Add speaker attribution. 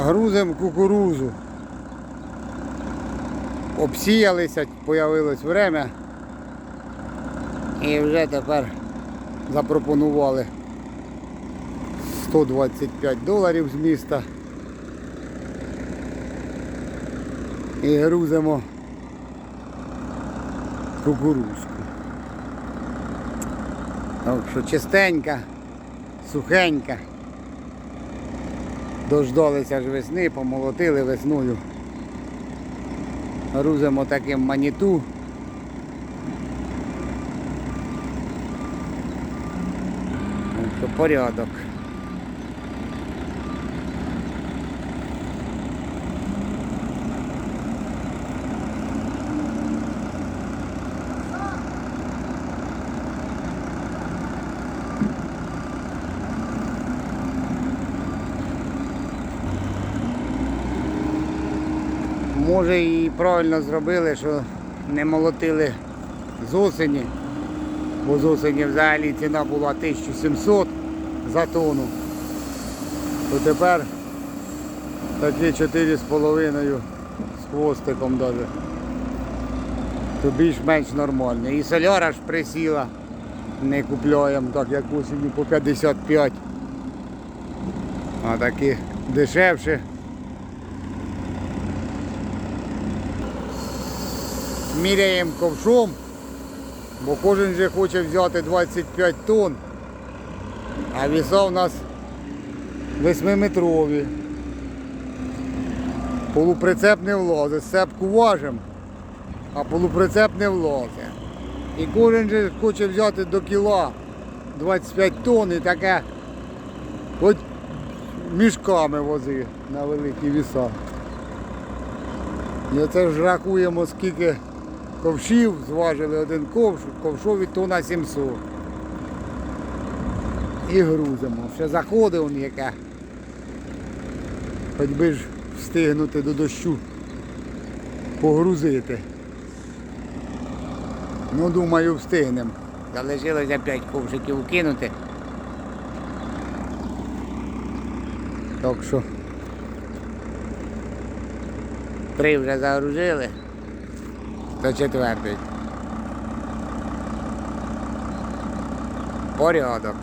Speaker 1: Грузимо кукурузу. Обсіялися, появилось время. І вже тепер запропонували 125 доларів з міста. І грузимо кукурузку. Так що чистенька, сухенька. Дождалися ж весни, помолотили весною. Грузимо таким маніту. Порядок. Може і правильно зробили, що не молотили з осені, бо з осені взагалі ціна була 1700 за тонну. То тепер такі 4,5 з хвостиком даже. То більш-менш нормально. І соляра ж присіла, не купляємо так як осінню по 55. А такі дешевше. Міряємо ковшом, бо кожен же хоче взяти 25 тонн, а віса у нас 8-метрові. Полуприцеп не влазить, сцепку важимо, а полуприцеп не влазить. І кожен же хоче взяти до кіла 25 тонн і таке хоч мішками вози на великі віса. І оце ж рахуємо, скільки ковшів, зважили один ковш, ковшові тонна 700. І грузимо. Ще заходить он яке. Хоч би ж встигнути до дощу погрузити. Ну, думаю, встигнемо. Залишилося 5 ковшиків кинути. Так що три вже загрузили. До четвертий. Порядок.